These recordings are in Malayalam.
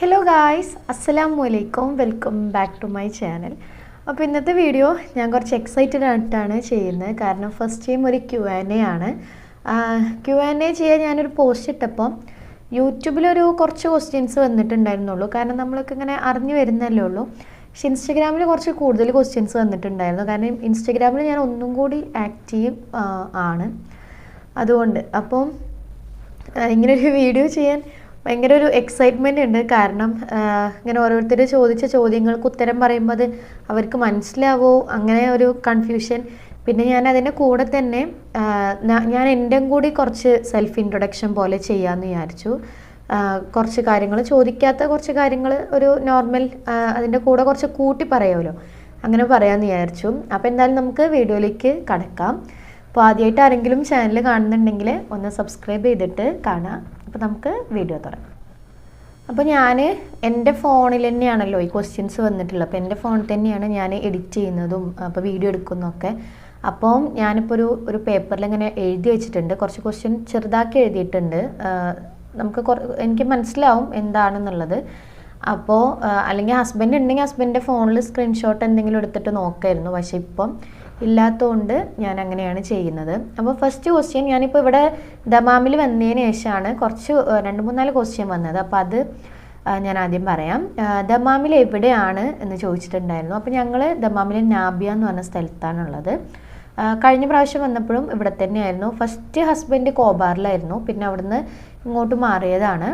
ഹലോ ഗായ്സ് അസ്സലാം വലൈക്കും welcome back to my channel അപ്പോൾ ഇന്നത്തെ വീഡിയോ ഞാൻ കുറച്ച് എക്സൈറ്റഡ് ആയിട്ടാണ് ചെയ്യുന്നത്. കാരണം ഫസ്റ്റ് ടൈം ഒരു ക്യു ആൻ എ ആണ്. ക്യു ആൻ എ ചെയ്യാൻ ഞാനൊരു പോസ്റ്റ് ഇട്ടപ്പം യൂട്യൂബിലൊരു കുറച്ച് ക്വസ്റ്റ്യൻസ് വന്നിട്ടുണ്ടായിരുന്നുള്ളൂ. കാരണം നമ്മളൊക്കെ ഇങ്ങനെ അറിഞ്ഞു വരുന്നല്ലേ ഉള്ളൂ. പക്ഷെ ഇൻസ്റ്റഗ്രാമിൽ കുറച്ച് കൂടുതൽ ക്വസ്റ്റ്യൻസ് വന്നിട്ടുണ്ടായിരുന്നു. കാരണം ഇൻസ്റ്റഗ്രാമിൽ ഞാൻ ഒന്നും കൂടി ആക്റ്റീവ് ആണ്. അതുകൊണ്ട് അപ്പം ഇങ്ങനൊരു വീഡിയോ ചെയ്യാൻ ഭയങ്കര ഒരു എക്സൈറ്റ്മെന്റ് ഉണ്ട്. കാരണം ഇങ്ങനെ ഓരോരുത്തർ ചോദിച്ച ചോദ്യങ്ങൾക്ക് ഉത്തരം പറയുമ്പോൾ അത് അവർക്ക് മനസ്സിലാവോ? അങ്ങനെ ഒരു കൺഫ്യൂഷൻ പിന്നെ ഞാൻ അതിന്റെ കൂടെ തന്നെ ഞാൻ എന്റെ കൂടി കുറച്ച് സെൽഫ് ഇൻട്രൊഡക്ഷൻ പോലെ ചെയ്യാമെന്ന് വിചാരിച്ചു. കുറച്ച് കാര്യങ്ങൾ ചോദിക്കാത്ത കുറച്ച് കാര്യങ്ങൾ ഒരു നോർമൽ അതിന്റെ കൂടെ കുറച്ച് കൂട്ടി പറയാമല്ലോ. അങ്ങനെ പറയാമെന്ന് വിചാരിച്ചു. അപ്പോൾ എന്തായാലും നമുക്ക് വീഡിയോയിലേക്ക് കടക്കാം. അപ്പോൾ ആദ്യമായിട്ട് ആരെങ്കിലും ചാനൽ കാണുന്നുണ്ടെങ്കിൽ ഒന്ന് സബ്സ്ക്രൈബ് ചെയ്തിട്ട് കാണാം അപ്പോൾ നമുക്ക് വീഡിയോ തുടങ്ങാം. അപ്പോൾ ഞാൻ എന്റെ ഫോണിൽ തന്നെയാണല്ലോ ഈ ക്വസ്റ്റ്യൻസ് വന്നിട്ടുള്ളത്. അപ്പോൾ എന്റെ ഫോണിൽ തന്നെയാണ് ഞാൻ എഡിറ്റ് ചെയ്യുന്നതും അപ്പോൾ വീഡിയോ എടുക്കുന്നതൊക്കെ അപ്പോൾ ഞാനിപ്പോൾ ഒരു ഒരു പേപ്പറിൽ ഇങ്ങനെ എഴുതി വെച്ചിട്ടുണ്ട്. കുറച്ച് ക്വസ്റ്റ്യൻ ചെറുതാക്കി എഴുതിയിട്ടുണ്ട്. നമുക്ക് എനിക്ക് മനസ്സിലാവും എന്താണെന്നുള്ളത്. അപ്പോൾ അല്ലെങ്കിൽ ഹസ്ബൻഡ് ഉണ്ടെങ്കിൽ ഹസ്ബൻഡിന്റെ ഫോണിൽ സ്ക്രീൻഷോട്ട് എന്തെങ്കിലും എടുത്തിട്ട് നോക്കായിരുന്നു. പക്ഷെ ഇപ്പം ഇല്ലാത്തതുകൊണ്ട് ഞാൻ അങ്ങനെയാണ് ചെയ്യുന്നത്. അപ്പോൾ ഫസ്റ്റ് ക്വസ്റ്റ്യൻ ഞാനിപ്പോൾ ഇവിടെ ദമാമിൽ വന്നതിന് ശേഷമാണ് കുറച്ച് രണ്ട് മൂന്നാൽ ക്വസ്റ്റ്യൻ വന്നത്. അപ്പോൾ അത് ഞാൻ ആദ്യം പറയാം. ദമാമിൽ എവിടെയാണ് എന്ന് ചോദിച്ചിട്ടുണ്ടായിരുന്നു. അപ്പോൾ ഞങ്ങൾ ദമാമിലെ നാബിയ എന്ന് പറഞ്ഞ സ്ഥലത്താണുള്ളത്. കഴിഞ്ഞ പ്രാവശ്യം വന്നപ്പോഴും ഇവിടെ തന്നെയായിരുന്നു. ഫസ്റ്റ് ഹസ്ബൻഡ് കോബാറിലായിരുന്നു. പിന്നെ അവിടുന്ന് ഇങ്ങോട്ട് മാറിയതാണ്.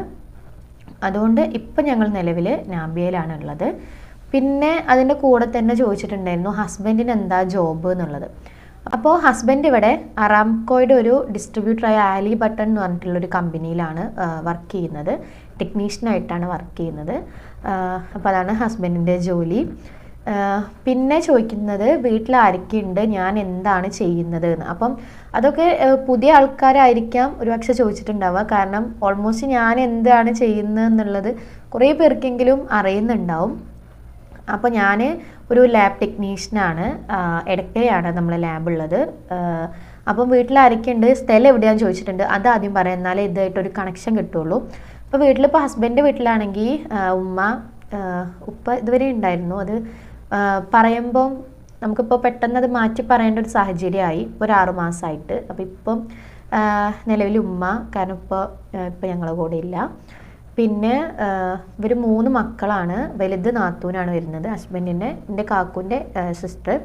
അതുകൊണ്ട് ഇപ്പം ഞങ്ങൾ നിലവിൽ നാമ്പിയയിലാണ് ഉള്ളത്. പിന്നെ അതിന്റെ കൂടെ തന്നെ ചോദിച്ചിട്ടുണ്ടായിരുന്നു ഹസ്ബൻഡിന് എന്താ ജോബ്? എന്നുള്ളത്. അപ്പോൾ ഹസ്ബൻഡ് ഇവിടെ അറാംകോയുടെ ഒരു ഡിസ്ട്രിബ്യൂട്ടറായ ആലി ബട്ടൺ എന്ന് പറഞ്ഞിട്ടുള്ളൊരു കമ്പനിയിലാണ് വർക്ക് ചെയ്യുന്നത്. ടെക്നീഷ്യനായിട്ടാണ് വർക്ക് ചെയ്യുന്നത്. അപ്പോൾ അതാണ് ഹസ്ബൻഡിന്റെ ജോലി. പിന്നെ ചോദിക്കുന്നത് വീട്ടിൽ ആരൊക്കെയുണ്ട് ഞാൻ എന്താണ് ചെയ്യുന്നത് എന്ന് അപ്പം അതൊക്കെ പുതിയ ആൾക്കാരായിരിക്കാം ഒരുപക്ഷെ ചോദിച്ചിട്ടുണ്ടാവുക. കാരണം ഓൾമോസ്റ്റ് ഞാൻ എന്താണ് ചെയ്യുന്നത് എന്നുള്ളത് കുറേ പേർക്കെങ്കിലും അറിയുന്നുണ്ടാവും. അപ്പോൾ ഞാൻ ഒരു ലാബ് ടെക്നീഷ്യനാണ് ഇടയ്ക്കയാണ് നമ്മളെ ലാബ് ഉള്ളത്. അപ്പം വീട്ടിൽ ആരൊക്കെയുണ്ട് സ്ഥലം എവിടെയാണെന്ന് ചോദിച്ചിട്ടുണ്ട്. അത് ആദ്യം പറയാം. എന്നാലേ ഇതായിട്ടൊരു കണക്ഷൻ കിട്ടുള്ളൂ. അപ്പോൾ വീട്ടിലിപ്പോൾ ഹസ്ബൻഡ് വീട്ടിലാണെങ്കിൽ ഉമ്മ ഉപ്പ ഇതുവരെ ഉണ്ടായിരുന്നു. അത് പറയുമ്പം നമുക്കിപ്പോൾ പെട്ടെന്ന് അത് മാറ്റി പറയേണ്ട ഒരു സാഹചര്യമായി. ഒരു ആറു മാസമായിട്ട് അപ്പം ഇപ്പം നിലവിൽ ഉമ്മ കാരണം ഇപ്പോൾ ഇപ്പം ഞങ്ങളുടെ കൂടെ ഇല്ല. പിന്നെ ഇവർ മൂന്ന് മക്കളാണ്. വലുത് നാത്തൂനാണ് വരുന്നത്. ഹസ്ബൻഡിന്റെ എന്റെ കാക്കുന്റെ സിസ്റ്റർ.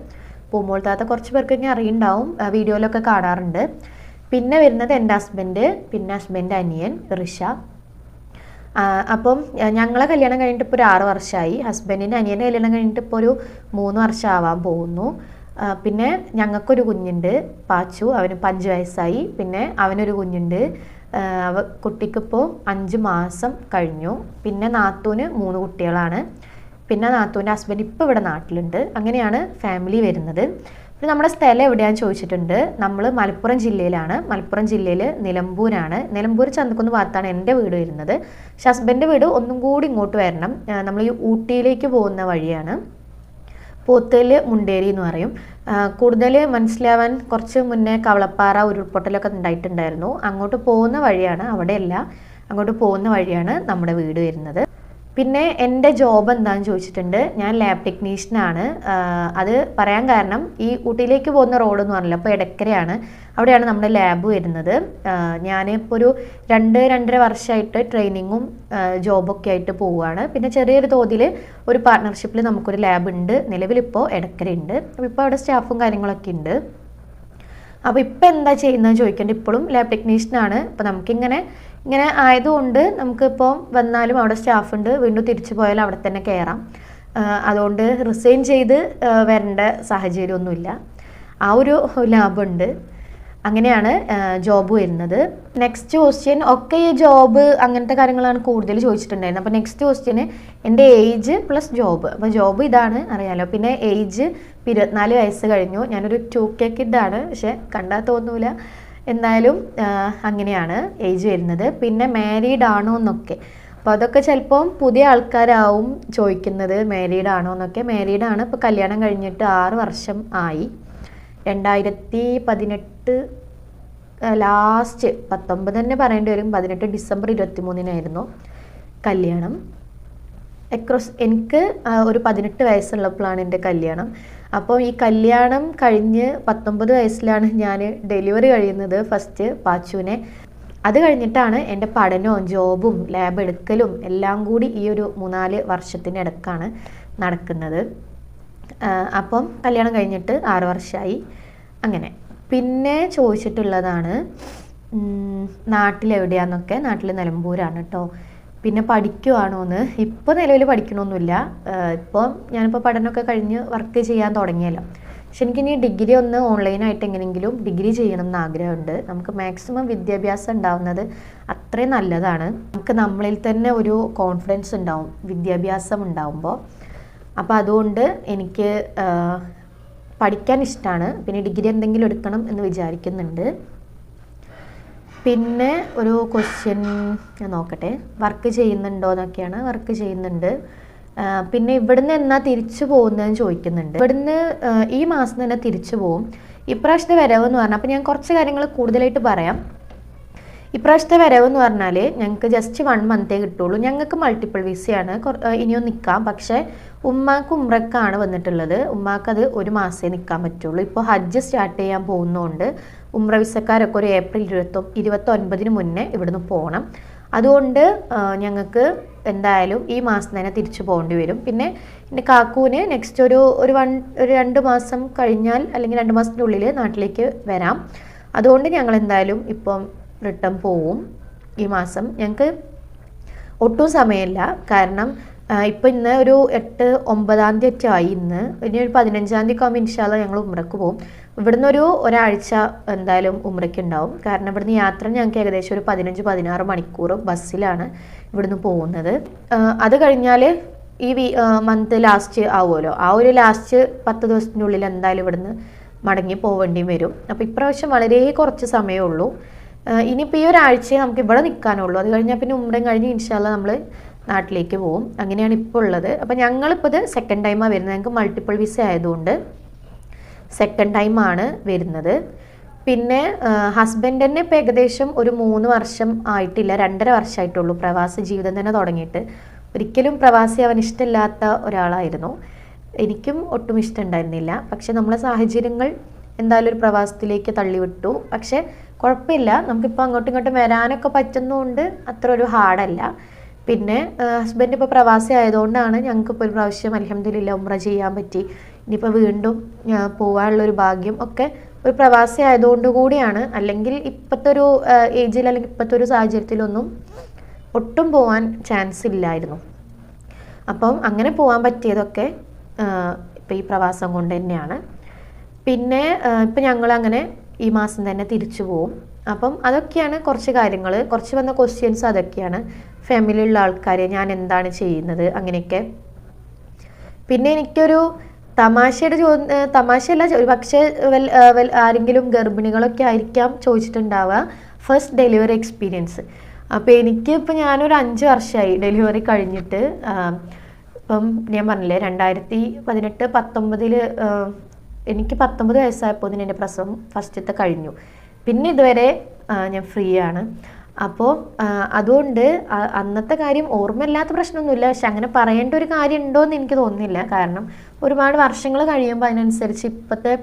പൂമോൾ താത്ത കുറച്ച് പേർക്കൊക്കെ അറിയുണ്ടാവും. വീഡിയോയിലൊക്കെ കാണാറുണ്ട്. പിന്നെ വരുന്നത് എന്റെ ഹസ്ബൻഡ് പിന്നെ ഹസ്ബൻഡ് അനിയൻ ഋഷ അപ്പം ഞങ്ങളെ കല്യാണം കഴിഞ്ഞിട്ട് ഇപ്പോൾ ഒരു ആറ് വർഷമായി ഹസ്ബൻഡിന്റെ അനിയന്റെ കല്യാണം കഴിഞ്ഞിട്ട് ഇപ്പോൾ ഒരു മൂന്ന് വർഷം ആവാൻ പോകുന്നു പിന്നെ ഞങ്ങൾക്കൊരു കുഞ്ഞുണ്ട് പാച്ചു. അവന് അഞ്ച് വയസ്സായി. പിന്നെ അവനൊരു കുഞ്ഞുണ്ട്. അവ കുട്ടിക്കിപ്പോൾ അഞ്ച് മാസം കഴിഞ്ഞു. പിന്നെ നാത്തൂന് മൂന്ന് കുട്ടികളാണ്. പിന്നെ നാത്തൂന്റെ ഹസ്ബൻഡ് ഇപ്പോൾ ഇവിടെ നാട്ടിലുണ്ട്. അങ്ങനെയാണ് ഫാമിലി വരുന്നത്. പിന്നെ നമ്മുടെ സ്ഥലം എവിടെയാണെന്ന് ചോദിച്ചിട്ടുണ്ട്. നമ്മൾ മലപ്പുറം ജില്ലയിലാണ്. മലപ്പുറം ജില്ലയിൽ നിലമ്പൂരാണ്. നിലമ്പൂർ ചന്തക്കുന്ന് ഭാഗത്താണ് എന്റെ വീട് വരുന്നത്. പക്ഷെ ഹസ്ബൻഡ് വീട് ഒന്നും കൂടി ഇങ്ങോട്ട് വരണം. നമ്മൾ ഈ ഊട്ടിയിലേക്ക് പോകുന്ന വഴിയാണ്. പോത്തേൽ മുണ്ടേരി എന്ന് പറയും. കൂടുതൽ മനസ്സിലാവാൻ കുറച്ച് മുന്നേ കവളപ്പാറ ഉരുൾപൊട്ടലൊക്കെ ഉണ്ടായിട്ടുണ്ടായിരുന്നു. അങ്ങോട്ട് പോകുന്ന വഴിയാണ് അവിടെയല്ല. അങ്ങോട്ട് പോകുന്ന വഴിയാണ് നമ്മുടെ വീട് വരുന്നത്. പിന്നെ എന്റെ ജോബ് എന്താണെന്ന് ചോദിച്ചിട്ടുണ്ട്. ഞാൻ ലാബ് ടെക്നീഷ്യനാണ് അത് പറയാൻ കാരണം ഈ ഊട്ടിയിലേക്ക് പോകുന്ന റോഡ് എന്ന് പറഞ്ഞില്ല അപ്പോൾ എടക്കരയാണ്. അവിടെയാണ് നമ്മുടെ ലാബ് വരുന്നത്. ഞാനിപ്പോൾ ഒരു രണ്ട് രണ്ടര വർഷമായിട്ട് ട്രെയിനിങ്ങും ജോബൊക്കെ ആയിട്ട് പോവുകയാണ്. പിന്നെ ചെറിയൊരു തോതിൽ ഒരു പാർട്ട്ണർഷിപ്പിൽ നമുക്കൊരു ലാബ് ഉണ്ട്. നിലവിലിപ്പോൾ എടക്കരയുണ്ട്. അപ്പോൾ ഇപ്പോൾ അവിടെ സ്റ്റാഫും കാര്യങ്ങളൊക്കെ ഉണ്ട്. അപ്പോൾ ഇപ്പം എന്താ ചെയ്യുന്നത് ചോദിക്കേണ്ടത് ഇപ്പോഴും ലാബ് ടെക്നീഷ്യനാണ് അപ്പോൾ നമുക്കിങ്ങനെ ഇങ്ങനെ ആയതുകൊണ്ട് നമുക്കിപ്പോൾ വന്നാലും അവിടെ സ്റ്റാഫ് ഉണ്ട് വീണ്ടും തിരിച്ചു പോയാലും അവിടെ തന്നെ കയറാം. അതുകൊണ്ട് റിസൈൻ ചെയ്ത് വരേണ്ട സാഹചര്യമൊന്നുമില്ല. ആ ഒരു ലാഭമുണ്ട് അങ്ങനെയാണ് ജോബ് വരുന്നത്. നെക്സ്റ്റ് ക്വസ്റ്റ്യൻ ഒക്കെ ഈ ജോബ് അങ്ങനത്തെ കാര്യങ്ങളാണ് കൂടുതൽ ചോദിച്ചിട്ടുണ്ടായിരുന്നത്. അപ്പോൾ നെക്സ്റ്റ് ക്വസ്റ്റ്യന് എന്റെ ഏജ് പ്ലസ് ജോബ് അപ്പോൾ ജോബ് ഇതാണ് അറിയാലോ. പിന്നെ ഏജ് ഇരുപത്തിനാല് വയസ്സ് കഴിഞ്ഞു. ഞാനൊരു ടു കെ കിഡാണ് പക്ഷെ കണ്ടാൽ തോന്നൂല. എന്തായാലും അങ്ങനെയാണ് ഏജ് വരുന്നത്. പിന്നെ മാരീഡ് ആണോ എന്നൊക്കെ. അപ്പോൾ അതൊക്കെ ചിലപ്പം പുതിയ ആൾക്കാരാവും ചോദിക്കുന്നത് മാരീഡ് ആണോ എന്നൊക്കെ. മാരീഡ് ആണ് ഇപ്പോൾ കല്യാണം കഴിഞ്ഞിട്ട് ആറ് വർഷം ആയി. രണ്ടായിരത്തി പതിനെട്ട് ലാസ്റ്റ് പത്തൊമ്പത് തന്നെ പറയേണ്ടി വരും. പതിനെട്ട് ഡിസംബർ ഇരുപത്തി മൂന്നിനായിരുന്നു കല്യാണം. അക്രോസ് എനിക്ക് ഒരു പതിനെട്ട് വയസ്സുള്ളപ്പോഴാണ് എന്റെ കല്യാണം. അപ്പോൾ ഈ കല്യാണം കഴിഞ്ഞ് പത്തൊമ്പത് വയസ്സിലാണ് ഞാൻ ഡെലിവറി കഴിയുന്നത് ഫസ്റ്റ് പാച്ചുവിനെ. അത് കഴിഞ്ഞിട്ടാണ് എന്റെ പഠനവും ജോബും ലാബ് എടുക്കലും എല്ലാം കൂടി ഈ ഒരു മൂന്നാൽ വർഷത്തിനിടക്കാണ് നടക്കുന്നത്. അപ്പം കല്യാണം കഴിഞ്ഞിട്ട് ആറ് വർഷമായി അങ്ങനെ. പിന്നെ ചോദിച്ചിട്ടുള്ളതാണ് നാട്ടിലെവിടെയാന്നൊക്കെ? നാട്ടിൽ നിലമ്പൂരാണ് കേട്ടോ പിന്നെ പഠിക്കുവാണോന്ന് ഇപ്പോൾ നിലവിൽ പഠിക്കണമൊന്നുമില്ല ഇപ്പോൾ ഞാനിപ്പോൾ പഠനമൊക്കെ കഴിഞ്ഞ് വർക്ക് ചെയ്യാൻ തുടങ്ങിയല്ലോ. പക്ഷെ എനിക്കിനി ഡിഗ്രി ഒന്ന് ഓൺലൈനായിട്ട് എങ്ങനെയെങ്കിലും ഡിഗ്രി ചെയ്യണം എന്ന് ആഗ്രഹമുണ്ട്. നമുക്ക് മാക്സിമം വിദ്യാഭ്യാസം ഉണ്ടാവുന്നത് അത്രയും നല്ലതാണ്. നമുക്ക് നമ്മളിൽ തന്നെ ഒരു കോൺഫിഡൻസ് ഉണ്ടാവും വിദ്യാഭ്യാസം ഉണ്ടാവുമ്പോൾ അപ്പോൾ അതുകൊണ്ട് എനിക്ക് പഠിക്കാൻ ഇഷ്ടമാണ് പിന്നെ ഡിഗ്രി എന്തെങ്കിലും എടുക്കണം എന്ന് വിചാരിക്കുന്നുണ്ട്. പിന്നെ ഒരു ക്വസ്റ്റ്യൻ ഞാൻ നോക്കട്ടെ. വർക്ക് ചെയ്യുന്നുണ്ടോ എന്നൊക്കെയാണ് വർക്ക് ചെയ്യുന്നുണ്ട്. പിന്നെ ഇവിടുന്ന് എന്നാ തിരിച്ചു പോകുന്നതെന്ന് ചോദിക്കുന്നുണ്ട്. ഇവിടുന്ന് ഈ മാസം തന്നെ തിരിച്ചു പോകും. ഇപ്രാവശ്യത്തെ വരവ് എന്ന് പറഞ്ഞാൽ അപ്പോൾ ഞാൻ കുറച്ച് കാര്യങ്ങൾ കൂടുതലായിട്ട് പറയാം. ഇപ്രാവശ്യത്തെ വരവ് എന്ന് പറഞ്ഞാൽ ഞങ്ങൾക്ക് ജസ്റ്റ് വൺ മന്തേ കിട്ടുള്ളൂ. ഞങ്ങൾക്ക് മൾട്ടിപ്പിൾ വിസയാണ് ഇനിയും നിൽക്കാം പക്ഷേ ഉമ്മാക്ക് ഉമ്രക്കാണ് വന്നിട്ടുള്ളത്. ഉമ്മാക്ക് അത് ഒരു മാസമേ നിൽക്കാൻ പറ്റുള്ളൂ. ഇപ്പോൾ ഹജ്ജ് സ്റ്റാർട്ട് ചെയ്യാൻ പോകുന്നതുകൊണ്ട് ഉമ്ര വിസക്കാരൊക്കെ ഒരു ഏപ്രിൽ ഇരുപത്തൊ ഇരുപത്തൊൻപതിന് മുന്നേ ഇവിടുന്ന് പോകണം അതുകൊണ്ട് ഞങ്ങൾക്ക് എന്തായാലും ഈ മാസം തന്നെ തിരിച്ചു പോകേണ്ടി വരും. പിന്നെ എന്റെ കാക്കൂന് നെക്സ്റ്റ് ഒരു ഒരു വൺ ഒരു രണ്ട് മാസം കഴിഞ്ഞാൽ അല്ലെങ്കിൽ രണ്ട് മാസത്തിനുള്ളിൽ നാട്ടിലേക്ക് വരാം. അതുകൊണ്ട് ഞങ്ങൾ എന്തായാലും ഇപ്പം റിട്ടേൺ പോവും ഈ മാസം. ഞങ്ങൾക്ക് ഒട്ടും സമയമില്ല. കാരണം ഇപ്പം ഇന്ന് ഒരു എട്ട് ഒമ്പതാം തീയതി ആയി. ഇന്ന് ഇനി ഒരു പതിനഞ്ചാം തീയതി ആകുമ്പോൾ ഇൻഷാല്ല ഞങ്ങൾ ഉമ്രക്ക് പോകും ഇവിടുന്ന് ഒരു ഒരാഴ്ച എന്തായാലും ഉമ്രയ്ക്ക് ഉണ്ടാവും. കാരണം ഇവിടുന്ന് യാത്ര ഞങ്ങൾക്ക് ഏകദേശം ഒരു പതിനഞ്ച് പതിനാറ് മണിക്കൂർ ബസ്സിലാണ് ഇവിടുന്ന് പോകുന്നത്. അത് കഴിഞ്ഞാൽ ഈ വീ മന്ത് ലാസ്റ്റ് ആവുമല്ലോ. ആ ഒരു ലാസ്റ്റ് പത്ത് ദിവസത്തിനുള്ളിൽ എന്തായാലും ഇവിടുന്ന് മടങ്ങി പോവേണ്ടി വരും. അപ്പോൾ ഇപ്രാവശ്യം വളരെ കുറച്ച് സമയമുള്ളൂ ഇനിയിപ്പോൾ ഈ ഒരാഴ്ചയെ നമുക്ക് ഇവിടെ നിൽക്കാനുള്ളൂ അത് കഴിഞ്ഞാൽ പിന്നെ ഉമ്മയും കഴിഞ്ഞ് ഇൻഷാല്ല നമ്മൾ നാട്ടിലേക്ക് പോകും അങ്ങനെയാണ് ഇപ്പോൾ ഉള്ളത്. അപ്പോൾ ഞങ്ങളിപ്പോൾ ഇത് സെക്കൻഡ് ടൈമാണ് വരുന്നത്. ഞങ്ങൾക്ക് മൾട്ടിപ്പിൾ വിസ ആയതുകൊണ്ട് സെക്കൻഡ് ടൈമാണ് വരുന്നത്. പിന്നെ ഹസ്ബൻഡ് തന്നെ ഇപ്പോൾ ഏകദേശം ഒരു മൂന്ന് വർഷം ആയിട്ടില്ല. രണ്ടര വർഷമായിട്ടുള്ളൂ പ്രവാസ ജീവിതം തന്നെ തുടങ്ങിയിട്ട്. ഒരിക്കലും പ്രവാസി അവൻ ഇഷ്ടമില്ലാത്ത ഒരാളായിരുന്നു. എനിക്കും ഒട്ടും ഇഷ്ടമുണ്ടായിരുന്നില്ല. പക്ഷെ നമ്മളെ സാഹചര്യങ്ങൾ എന്തായാലും ഒരു പ്രവാസത്തിലേക്ക് തള്ളിവിട്ടു. പക്ഷെ കുഴപ്പമില്ല. നമുക്കിപ്പോൾ അങ്ങോട്ടും ഇങ്ങോട്ടും വരാനൊക്കെ പറ്റുന്നതുകൊണ്ട് അത്ര ഒരു ഹാർഡല്ല. പിന്നെ ഹസ്ബൻഡ് ഇപ്പോൾ പ്രവാസി ആയതുകൊണ്ടാണ് ഞങ്ങൾക്ക് ഇപ്പോൾ ഒരു പ്രാവശ്യം അലഹമ്മദില്ല ഉമ്ര ചെയ്യാൻ പറ്റി. ഇനിയിപ്പോൾ വീണ്ടും പോകാനുള്ളൊരു ഭാഗ്യം ഒക്കെ ഒരു പ്രവാസി ആയതുകൊണ്ട് കൂടിയാണ്. അല്ലെങ്കിൽ ഇപ്പോഴത്തെ ഒരു ഏജിൽ അല്ലെങ്കിൽ ഇപ്പോഴത്തെ ഒരു സാഹചര്യത്തിലൊന്നും ഒട്ടും പോകാൻ ചാൻസ് ഇല്ലായിരുന്നു. അപ്പം അങ്ങനെ പോകാൻ പറ്റിയതൊക്കെ ഇപ്പം ഈ പ്രവാസം കൊണ്ട് തന്നെയാണ്. പിന്നെ ഇപ്പം ഞങ്ങൾ അങ്ങനെ ഈ മാസം തന്നെ തിരിച്ചു പോവും. അപ്പം അതൊക്കെയാണ് കുറച്ച് കാര്യങ്ങൾ കുറച്ച് വന്ന ക്വസ്റ്റ്യൻസ് അതൊക്കെയാണ്. ഫാമിലിയിലുള്ള ആൾക്കാരെ ഞാൻ എന്താണ് ചെയ്യുന്നത് അങ്ങനെയൊക്കെ. പിന്നെ എനിക്കൊരു തമാശയുടെ ചോ തമാശയല്ല ഒരു പക്ഷേ ആരെങ്കിലും ഗർഭിണികളൊക്കെ ആയിരിക്കാം ചോദിച്ചിട്ടുണ്ടാവുക. ഫസ്റ്റ് ഡെലിവറി എക്സ്പീരിയൻസ് അപ്പോൾ എനിക്ക് ഇപ്പോൾ ഞാനൊരു അഞ്ച് വർഷമായി ഡെലിവറി കഴിഞ്ഞിട്ട്. ഇപ്പം ഞാൻ പറഞ്ഞില്ലേ രണ്ടായിരത്തി പതിനെട്ട് പത്തൊമ്പതിൽ എനിക്ക് പത്തൊമ്പത് വയസ്സായപ്പോൾ എന്റെ പ്രസവം ഫസ്റ്റത്തെ കഴിഞ്ഞു. പിന്നെ ഇതുവരെ ഞാൻ ഫ്രീ ആണ്. അപ്പോൾ അതുകൊണ്ട് അന്നത്തെ കാര്യം ഓർമ്മയില്ലാത്ത പ്രശ്നമൊന്നുമില്ല. പക്ഷെ അങ്ങനെ പറയേണ്ട ഒരു കാര്യം ഉണ്ടോ എന്ന് എനിക്ക് തോന്നുന്നില്ല. കാരണം ഒരുപാട് വർഷങ്ങൾ കഴിയുമ്പോൾ അതിനനുസരിച്ച് ഇപ്പോഴത്തെ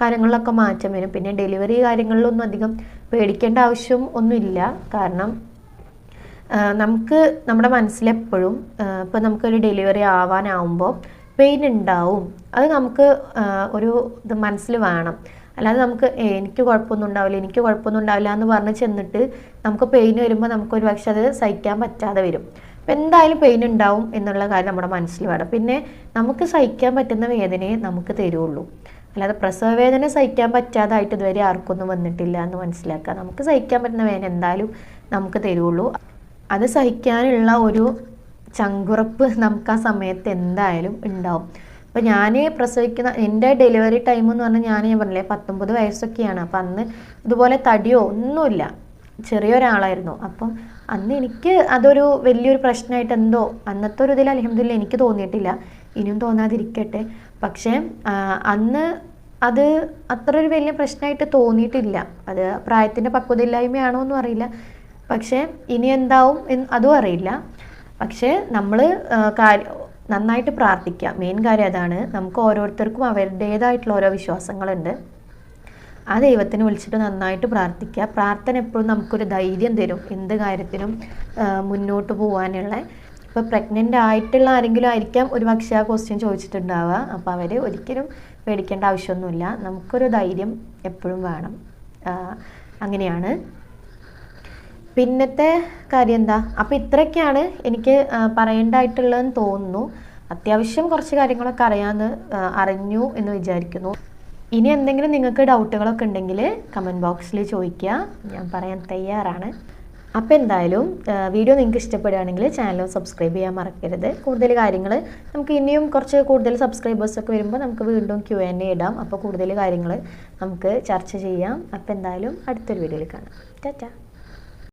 കാര്യങ്ങളിലൊക്കെ മാറ്റം വരും. പിന്നെ ഡെലിവറി കാര്യങ്ങളിലൊന്നും അധികം പേടിക്കേണ്ട ആവശ്യം ഒന്നുമില്ല. കാരണം നമുക്ക് നമ്മുടെ മനസ്സിലെപ്പോഴും ഇപ്പോൾ നമുക്കൊരു ഡെലിവറി ആവാനാവുമ്പോൾ പെയിൻ ഉണ്ടാവും. അത് നമുക്ക് ഒരു ഇത് മനസ്സിൽ വേണം. അല്ലാതെ നമുക്ക് എനിക്ക് കുഴപ്പമൊന്നും ഉണ്ടാവില്ല എനിക്ക് കുഴപ്പമൊന്നും ഉണ്ടാവില്ല എന്ന് പറഞ്ഞ് ചെന്നിട്ട് നമുക്ക് പെയിൻ വരുമ്പോൾ നമുക്ക് ഒരു പക്ഷെ അത് സഹിക്കാൻ പറ്റാതെ വരും. അപ്പം എന്തായാലും പെയിൻ ഉണ്ടാവും എന്നുള്ള കാര്യം നമ്മുടെ മനസ്സിൽ വേണം. പിന്നെ നമുക്ക് സഹിക്കാൻ പറ്റുന്ന വേദനയെ നമുക്ക് തരുള്ളൂ. അല്ലാതെ പ്രസവ വേദന സഹിക്കാൻ പറ്റാതായിട്ട് ഇതുവരെ ആർക്കൊന്നും വന്നിട്ടില്ല എന്ന് മനസ്സിലാക്കാം. നമുക്ക് സഹിക്കാൻ പറ്റുന്ന വേദന എന്തായാലും നമുക്ക് തരുള്ളൂ. അത് സഹിക്കാനുള്ള ഒരു ചങ്കുറപ്പ് നമുക്ക് ആ സമയത്ത് എന്തായാലും ഉണ്ടാവും. അപ്പോൾ ഞാൻ പ്രസവിക്കുന്ന എന്റെ ഡെലിവറി ടൈം എന്ന് പറഞ്ഞാൽ ഞാൻ ഞാൻ പറഞ്ഞില്ലേ പത്തൊമ്പത് വയസ്സൊക്കെയാണ്. അപ്പം അന്ന് ഇതുപോലെ തടിയോ ഒന്നുമില്ല. ചെറിയൊരാളായിരുന്നു. അപ്പം അന്ന് എനിക്ക് അതൊരു വലിയൊരു പ്രശ്നമായിട്ട് എന്തോ അന്നത്തെ ഒരു ഇതിൽ അലഹമില്ല എനിക്ക് തോന്നിയിട്ടില്ല. ഇനിയും തോന്നാതിരിക്കട്ടെ. പക്ഷേ അന്ന് അത് അത്ര ഒരു വലിയ പ്രശ്നമായിട്ട് തോന്നിയിട്ടില്ല. അത് പ്രായത്തിന്റെ പക്വതയില്ലായ്മയാണോ എന്നും അറിയില്ല. പക്ഷേ ഇനി എന്താവും അതും അറിയില്ല. പക്ഷേ നമ്മൾ കാര്യം നന്നായിട്ട് പ്രാർത്ഥിക്കുക മെയിൻ കാര്യം അതാണ് നമുക്ക് ഓരോരുത്തർക്കും അവരുടേതായിട്ടുള്ള ഓരോ വിശ്വാസങ്ങളുണ്ട്. ആ ദൈവത്തിന് വിളിച്ചിട്ട് നന്നായിട്ട് പ്രാർത്ഥിക്കുക. പ്രാർത്ഥന എപ്പോഴും നമുക്കൊരു ധൈര്യം തരും എന്ത് കാര്യത്തിനും മുന്നോട്ട് പോകാനുള്ള ഇപ്പോൾ പ്രഗ്നന്റ് ആയിട്ടുള്ള ആരെങ്കിലും ആയിരിക്കാം ഒരു പക്ഷേ ആ ക്വസ്റ്റ്യൻ ചോദിച്ചിട്ടുണ്ടാവുക. അപ്പോൾ അവർ ഒരിക്കലും പേടിക്കേണ്ട ആവശ്യമൊന്നുമില്ല. നമുക്കൊരു ധൈര്യം എപ്പോഴും വേണം. അങ്ങനെയാണ്. പിന്നത്തെ കാര്യം എന്താ? അപ്പോൾ ഇത്രയൊക്കെയാണ് എനിക്ക് പറയേണ്ടതായിട്ടുള്ളതെന്ന് തോന്നുന്നു. അത്യാവശ്യം കുറച്ച് കാര്യങ്ങളൊക്കെ അറിയാമെന്ന് അറിഞ്ഞു എന്ന് വിചാരിക്കുന്നു. ഇനി എന്തെങ്കിലും നിങ്ങൾക്ക് ഡൗട്ടുകളൊക്കെ ഉണ്ടെങ്കിൽ കമന്റ് ബോക്സിൽ ചോദിക്കുക. ഞാൻ പറയാൻ തയ്യാറാണ്. അപ്പോൾ എന്തായാലും വീഡിയോ നിങ്ങൾക്ക് ഇഷ്ടപ്പെടുകയാണെങ്കിൽ ചാനൽ സബ്സ്ക്രൈബ് ചെയ്യാൻ മറക്കരുത്. കൂടുതൽ കാര്യങ്ങൾ നമുക്ക് ഇനിയും കുറച്ച് കൂടുതൽ സബ്സ്ക്രൈബേഴ്സൊക്കെ വരുമ്പോൾ നമുക്ക് വീണ്ടും ക്യു എൻ എ ഇടാം. അപ്പോൾ കൂടുതൽ കാര്യങ്ങൾ നമുക്ക് ചർച്ച ചെയ്യാം. അപ്പോൾ എന്തായാലും അടുത്തൊരു വീഡിയോയിൽ കാണാം. ടാറ്റാ.